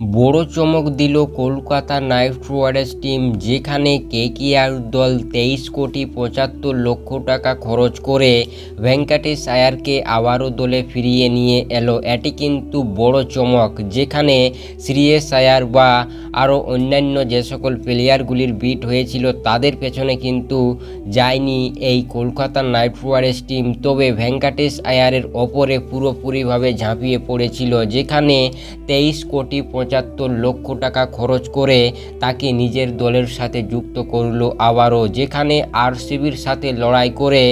বড় চমক দিল কলকাতা নাইট রাইডার্স টিম, যেখানে কেকেআর দল তেইশ কোটি পঁচাত্তর লক্ষ টাকা খরচ করে ভেঙ্কাটেশ আয়ারকে আবারও দলে ফিরিয়ে নিয়ে এলো। এটি কিন্তু বড় চমক, যেখানে শ্রীয়েশ আয়ার বা আরও অন্যান্য যে সকল প্লেয়ারগুলির বিট হয়েছিল, তাদের পেছনে কিন্তু যায়নি এই কলকাতা নাইট রাইডার্স টিম। তবে ভেঙ্কাটেশ আয়ারের ওপরে পুরোপুরিভাবে ঝাঁপিয়ে পড়েছিল, যেখানে তেইশ কোটি পঁচাত্তর লক্ষ টাকা খরচ করে তাকে নিজের দলের সাথে যুক্ত করল আবারও, যেখানে আরসিবির সাথে লড়াই করে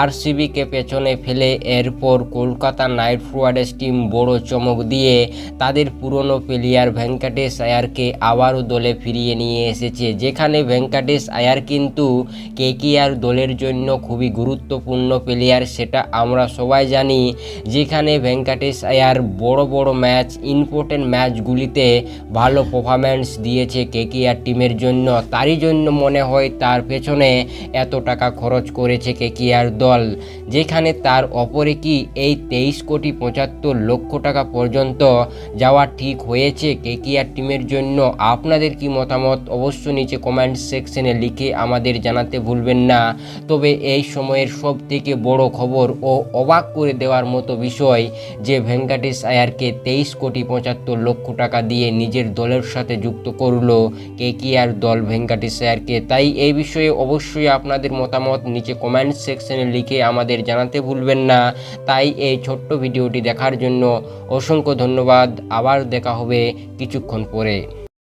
আরসিবিকে পেছনে ফেলে এরপর কলকাতা নাইট রাইডার্স টিম বড় চমক দিয়ে তাদের পুরনো প্লেয়ার ভেঙ্কাটেশ আয়ারকে আবারও দলে ফিরিয়ে নিয়ে এসেছে, যেখানে ভেঙ্কাটেশ আয়ার কিন্তু কেকেআর দলের জন্য খুবই গুরুত্বপূর্ণ প্লেয়ার সেটা আমরা সবাই জানি, যেখানে ভেঙ্কাটেশ আয়ার বড় বড় ম্যাচ, ইম্পর্টেন্ট ম্যাচগুলিতে ভালো পারফরম্যান্স দিয়েছে কে কেকেআর টিমের জন্য। তারই জন্য মনে হয় তার পেছনে এত টাকা খরচ করেছে কে কেকেআর দল, যেখানে তার অপরে কি এই তেইশ কোটি পঁচাত্তর লক্ষ টাকা পর্যন্ত যাওয়া ঠিক হয়েছে কে কেকেআর টিমের জন্য? আপনাদের কি মতামত? অবশ্য নিচে কমেন্ট সেকশনে লিখে আমাদের জানাতে ভুলবেন না। তবে এই সময়ের সব থেকে বড় খবর ও অবাক করে দেওয়ার মতো বিষয় যে ভেঙ্কাটেশ আয়ারকে তেইশ কোটি পঁচাত্তর লক্ষ টাকা দিয়ে নিজের দলের সাথে যুক্ত করল। কে করল আর দল ভেঙ্কাটি স্যারকে তাই এই বিষয়ে অবশ্যই আপনাদের মতামত নিচে কমেন্ট সেকশনে লিখে আমাদের জানাতে ভুলবেন না। তাই এই ছোট্ট ভিডিওটি দেখার জন্য অসংখ্য ধন্যবাদ। আবার দেখা হবে কিছুক্ষণ পরে।